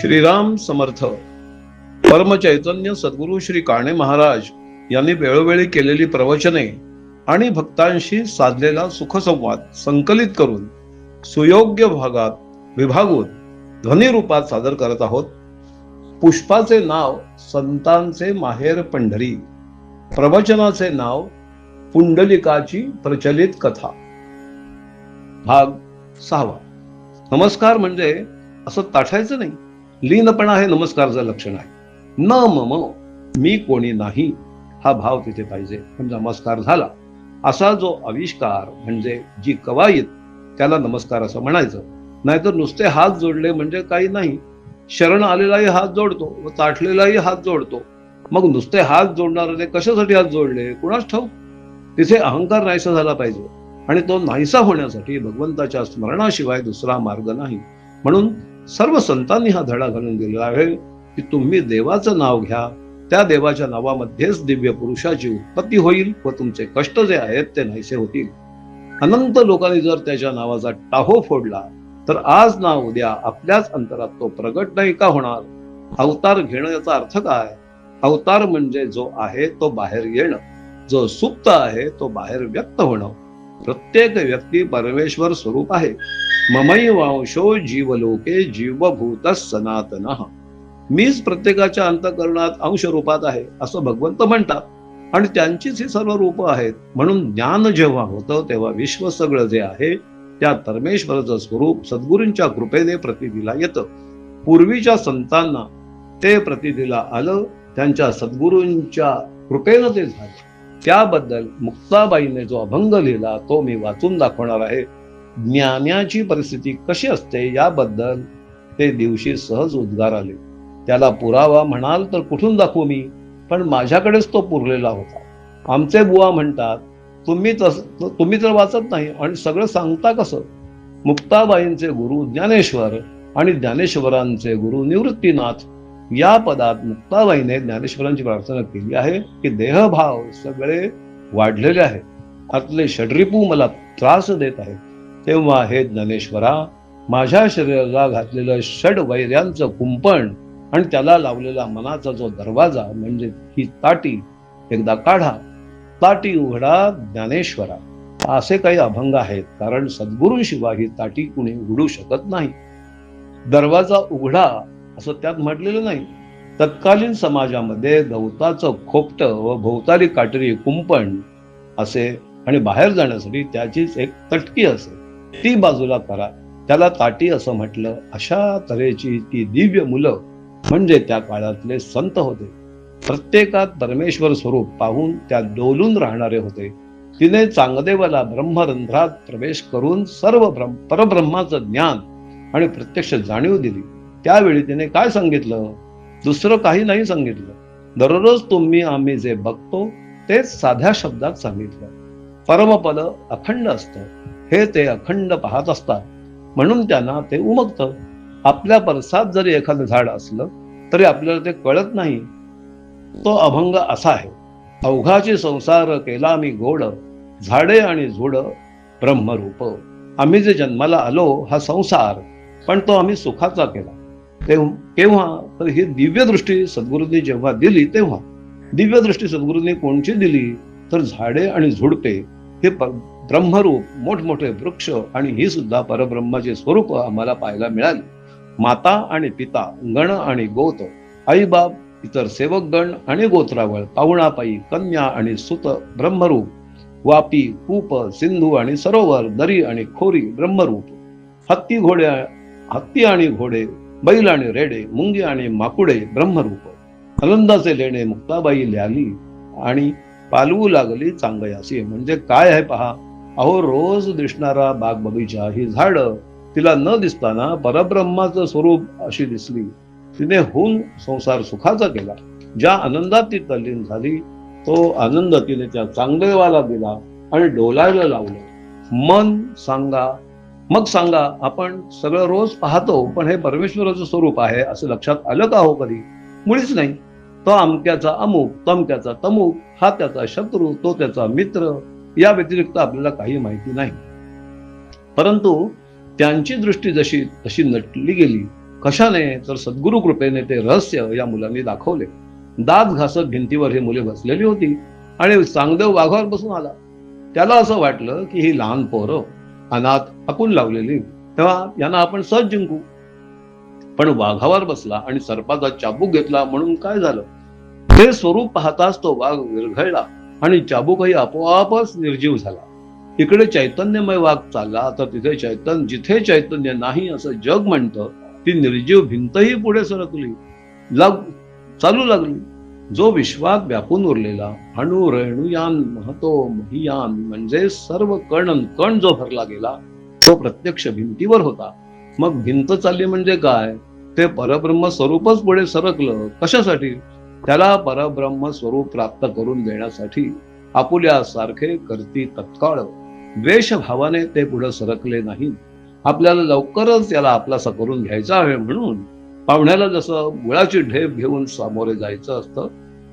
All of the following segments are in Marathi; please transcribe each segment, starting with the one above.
श्रीराम समर्थ. परमचैतन्य सद्गुरु श्री काणे महाराज यांनी वेळोवेळी केलेली प्रवचने आणि भक्तांशी साधलेला सुखसंवाद संकलित करून सुयोग्य भागात विभागून ध्वनी रूपात सादर करत आहोत. पुष्पाचे नाव संतांचे माहेर पंढरी. प्रवचनाचे नाव पुंडलिकाची प्रचलित कथा. भाग सहावा. नमस्कार म्हणजे असं ताठायचं नाही. लीनपणा हे नमस्कारचं लक्षण आहे. न मम मी कोणी नाही हा भाव तिथे पाहिजे. म्हणजे नमस्कार झाला. असा जो आविष्कार म्हणजे जी कवायत त्याला नमस्कार असं म्हणायचं. नाहीतर नुसते हात जोडले म्हणजे काही नाही. शरण आलेलाही हात जोडतो व ताठलेलाही हात जोडतो. मग नुसते हात जोडणारे कशासाठी हात जोडले? कुणाच ठाऊक? तिथे अहंकार नाहीसा झाला पाहिजे. आणि तो नाहीसा होण्यासाठी भगवंताच्या स्मरणाशिवाय दुसरा मार्ग नाही. म्हणून सर्व संतांनी हा धडा घालून दिलेला आहे की तुम्ही देवाचं नाव घ्या. त्या देवाच्या नावामध्येच दिव्य पुरुषाची उत्पत्ती होईल व तुमचे कष्ट जे आहेत ते नाहीसे होतील. अनंत लोकांनी जर त्याच्या नावाचा टाहो फोडला तर आज ना उद्या आपल्याच अंतरात तो प्रगट नाही का होणार? अवतार घेणं याचा अर्थ काय? अवतार म्हणजे जो आहे तो बाहेर येणं जो सुप्त आहे तो बाहेर व्यक्त होणं. प्रत्येक व्यक्ती परमेश्वर स्वरूप आहे. ममई वांशो जीवलोके जीवभूत सनातन. मीच प्रत्येकाच्या अंतकरणात अंश रूपात आहे असं भगवंत म्हणतात. आणि त्यांचीच ही सर्व रूप आहेत. म्हणून ज्ञान जेव्हा होतं तेव्हा विश्व सगळं जे आहे त्या परमेश्वराचं स्वरूप सद्गुरूंच्या कृपेने प्रतिदिला येतं. पूर्वीच्या संतांना ते प्रतिदिला आलं त्यांच्या सद्गुरूंच्या कृपेनं ते झालं. त्याबद्दल मुक्ताबाईने जो अभंग लिहिला तो मी वाचून दाखवणार आहे. ज्ञानाची परिस्थिती कशी असते याबद्दल ते दिवशी सहज उद्गार आले. त्याला पुरावा म्हणाल तर कुठून दाखवू मी? पण माझ्याकडेच तो पुरलेला होता. आमचे बुवा म्हणतात तुम्ही तस तुम्ही तर वाचत नाही आणि सगळं सांगता कसं? मुक्ताबाईंचे गुरु ज्ञानेश्वर आणि ज्ञानेश्वरांचे गुरु निवृत्तीनाथ या पदात मुक्ताबाईने ज्ञानेश्वरांची प्रार्थना केली आहे की देहभाव सगळे वाढलेले आहेत. आतले षड्रिपू मला त्रास देत आहेत. तेव्हा हे ज्ञानेश्वरा माझ्या शरीराला घातलेलं षड वैर्यांचं कुंपण आणि त्याला लावलेला मनाचा जो दरवाजा म्हणजे ही ताटी एकदा काढा. ताटी उघडा ज्ञानेश्वरा. असे काही अभंग आहेत कारण सद्गुरूंशिवाय ही ताटी कुणी उघडू शकत नाही. दरवाजा उघडा असं त्यात म्हटलेलं नाही. तत्कालीन समाजामध्ये गवताचं खोपटं व भोवताली काटरी कुंपण असे आणि बाहेर जाण्यासाठी त्याचीच एक तटकी असे. ती बाजूला करा त्याला ताटी असं म्हटलं अशा तऱ्हेची ती दिव्य मुलं म्हणजे त्या काळातले संत होते. प्रत्येकात परमेश्वर स्वरूप पाहून त्या डोलून राहणारे होते. तिने चांगदेवाला ब्रह्मरंध्रात प्रवेश करून सर्व ब्रह्म परब्रह्माचं ज्ञान आणि प्रत्यक्ष जाणीव दिली. त्यावेळी तिने काय सांगितलं? दुसरं काही नाही सांगितलं. दररोज तुम्ही आम्ही जे बघतो तेच साध्या शब्दात सांगितलं. परमपद अखंड असतं. हे ते अखंड पाहत असतात. म्हणून त्यांना ते उमगतं. आपल्या परसात जरी एखादं झाड असलं तरी आपल्याला ते कळत नाही. तो अभंग असा आहे. अवघाची संसार केला मी गोड झाडे आणि झुड ब्रह्मरूप. आम्ही जे जन्माला आलो हा संसार पण तो आम्ही सुखाचा केला. केव्हा तर ही दिव्य दृष्टी सद्गुरूंनी जेव्हा दिली तेव्हा दिव्य दृष्टी सद्गुरूंनी कोणची दिली? तर झाडे आणि झुडपे हे ब्रह्मरूप मोठमोठे वृक्ष आणि ही सुद्धा परब्रह्माचे स्वरूप आम्हाला पाहायला मिळाली. माता आणि पिता गण आणि गोत आईबाप इतर सेवक गण आणि गोत्रावळ पाहुणापाई कन्या आणि सुत ब्रह्मरूप वापी कूप सिंधू आणि सरोवर दरी आणि खोरी ब्रह्मरूप. हत्ती घोड्या हत्ती आणि घोडे बैल आणि रेडे मुंगी आणि माकुडे ब्रह्मरूप. आनंदाचे लेणे मुक्ताबाई ल्याली आणि पालवू लागली चांगयासी. म्हणजे काय आहे पहा अहो रोज दिसणारा बाग बगीचा ही झाडं तिला न दिसताना परब्रह्माचं स्वरूप अशी दिसली. तिने होऊन संसार सुखाचा केला. ज्या आनंदात ती तल्लीन झाली तो आनंद तिने त्या चांगदेवाला दिला आणि डोलायला लावलं. मन सांगा मग सांगा आपण सगळं रोज पाहतो पण हे परमेश्वराचं स्वरूप आहे असं लक्षात आलं का हो कधी? मुळीच नाही. तो अमक्याचा अमुक तमक्याचा तमुक हा त्याचा शत्रू तो त्याचा मित्र या व्यतिरिक्त आपल्याला काही माहिती नाही. परंतु त्यांची दृष्टी जशी तशी नटली गेली. कशाने? तर सद्गुरु कृपेने ते रहस्य या मुलांनी दाखवले. दात घासत भिंतीवर ही मुले बसलेली होती आणि चांगदेव वाघावर बसून आला. त्याला असं वाटलं की ही लहान पोरं अनाथ हाकून लावलेली. तेव्हा यांना आपण सहज जिंकू. पण वाघावर बसला आणि सर्पाचा चाबूक घेतला म्हणून काय झालं? ते स्वरूप पाहताच तो वाघ विरघळला आणि चाबूकही आपोआपच निर्जीव झाला. इकडे चैतन्यमय वाघ चालला तर तिथे चैतन्य जिथे चैतन्य नाही असं जग म्हणतं ती निर्जीव भिंतही पुढे सरकली. लाग चालू लागली. जो विश्वात व्यापून उरलेला अणु रेणुयान महतो महियान म्हणजे सर्व कण कण जो भरला गेला तो प्रत्यक्ष भिंतीवर होता. मग भिंत चालली म्हणजे काय? ते परब्रह्म स्वरूपच पुढे सरकलं. कशासाठी? त्याला परब्रह्म स्वरूप प्राप्त करून देण्यासाठी आपुल्या सारखे करती तत्काळ. द्वेषभावाने ते पुढे सरकले नाही आपल्याला लवकरच त्याला आपलासा करून घ्यायचा आहे म्हणून पाहुण्याला जसं गुळाची ढेप घेऊन सामोरे जायचं असतं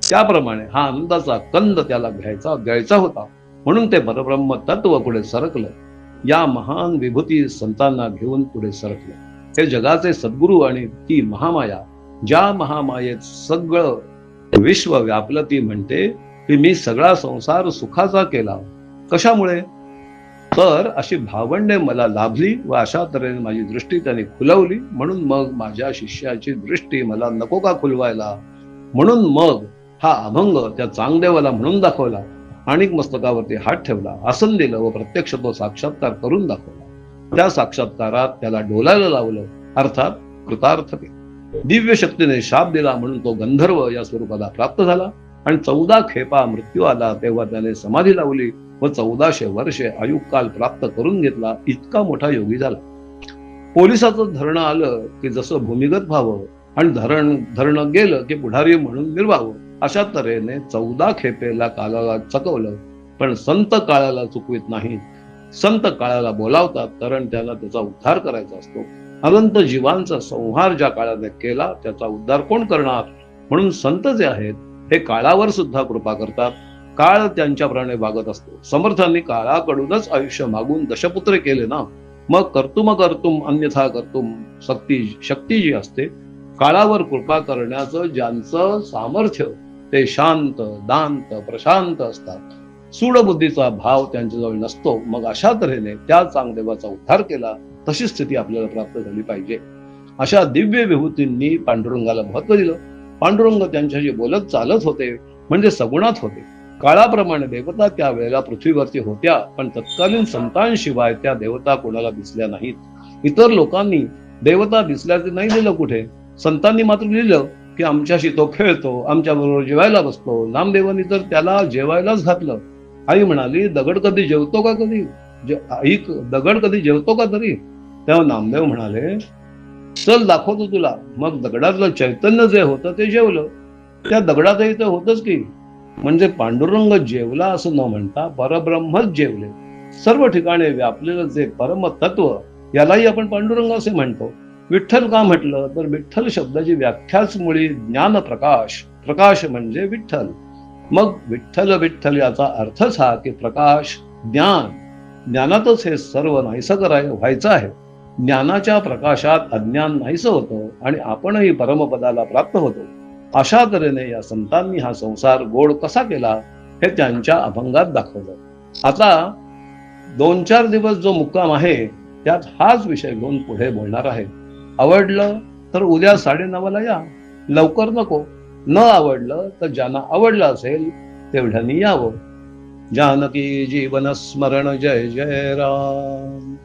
त्याप्रमाणे हा आनंदाचा कंद त्याला घ्यायचा द्यायचा होता. म्हणून ते परब्रह्म तत्व पुढे सरकलं. या महान विभूती संतांना घेऊन पुढे सरकलं. हे जगाचे सद्गुरू आणि ती महामाया ज्या महामायेत सगळं विश्व व्यापलं ती म्हणते की मी सगळा संसार सुखाचा केला. कशामुळे? तर अशी भावंडे मला लाभली व अशा तऱ्हेने माझी दृष्टी त्याने खुलवली. म्हणून मग माझ्या शिष्याची दृष्टी मला नको का खुलवायला? म्हणून मग हा अभंग त्या चांगदेवाला म्हणून दाखवला. आणि मस्तकावरती हात ठेवला. आसन दिलं व प्रत्यक्ष तो साक्षात्कार करून दाखवला. त्या साक्षात्कारात त्याला डोलायला लावलं. अर्थात कृतार्थ दिव्य शक्तीने शाप दिला म्हणून तो गंधर्व या स्वरूपाला प्राप्त झाला. आणि चौदा खेपा मृत्यू आला तेव्हा त्याने समाधी लावली. व चौदाशे वर्षे आयुकाल प्राप्त करून घेतला इतका मोठा योगी झाला. पोलिसाचं धरणं आलं की जसं भूमिगत व्हावं आणि धरण धरणं गेलं की पुढारी म्हणून निर्वावं अशा तऱ्हेने चौदा खेपेला काळाला चकवलं. पण संत काळाला चुकवित नाही संत काळाला बोलावतात कारण त्याला त्याचा उद्धार करायचा असतो. अनंत जीवांचा संहार ज्या काळाने केला त्याचा उद्धार कोण करणार? म्हणून संत जे आहेत हे काळावर सुद्धा कृपा करतात. काळ त्यांच्याप्रमाणे वागत असतो. समर्थांनी काळाकडूनच आयुष्य मागून दशपुत्र केले ना. मग कर्तुम कर्तुम अन्यथा कर्तुम शक्ती शक्ती जी असते काळावर कृपा करण्याचं ज्यांचं सामर्थ्य ते शांत दांत प्रशांत असतात. सूडबुद्धीचा भाव त्यांच्याजवळ नसतो. मग अशा तऱ्हेने त्या चांगदेवाचा उद्धार केला तशी स्थिती आपल्याला प्राप्त झाली पाहिजे. अशा दिव्य विभूतींनी पांडुरंगाला महत्त्व दिलं. पांडुरंग त्यांच्याशी बोलत चालत होते म्हणजे सगुणात होते. काळाप्रमाणे देवता त्यावेळेला पृथ्वीवरती होत्या पण तत्कालीन संतांशिवाय त्या देवता कोणाला दिसल्या नाहीत. इतर लोकांनी देवता दिसल्याचे नाही लिहिलं कुठे? संतांनी मात्र लिहिलं की आमच्याशी तो खेळतो आमच्या बरोबर जेवायला बसतो. नामदेवानी तर त्याला जेवायलाच घातलं. आई म्हणाली दगड कधी जेवतो का कधी? जे- आई दगड कधी जेवतो का तरी? तेव्हा नामदेव म्हणाले चल दाखवतो तुला. मग दगडातलं चैतन्य जे होतं ते जेवलं. त्या दगडातही ते होतच की. म्हणजे पांडुरंग जेवला असं न म्हणता परब्रह्मच जेवले. सर्व ठिकाणी व्यापलेलं जे परम तत्व यालाही आपण पांडुरंग असे म्हणतो. विठ्ठल का म्हटलं? तर विठ्ठल शब्दाची व्याख्याच मुळी ज्ञान प्रकाश प्रकाश म्हणजे विठ्ठल. मग विठ्ठल विठ्ठल याचा अर्थच हा की प्रकाश ज्ञान. ज्ञानातच हे सर्व नाहीसं कराय व्हायचं आहे. ज्ञानाच्या प्रकाशात अज्ञान नाहीसं होतं आणि आपणही परमपदाला प्राप्त होतो. अशा तऱ्हेने या संतांनी हा संसार गोड कसा केला हे त्यांच्या अभंगात दाखवलं. आता दोन चार दिवस जो मुक्काम आहे त्यात हाच विषय घेऊन पुढे बोलणार आहे. आवडलं तर उद्या साडेनऊला या. लवकर नको. न आवडलं तर ज्यांना आवडलं असेल तेवढ्यांनी यावं. जानकी जीवन स्मरण जय जय राम.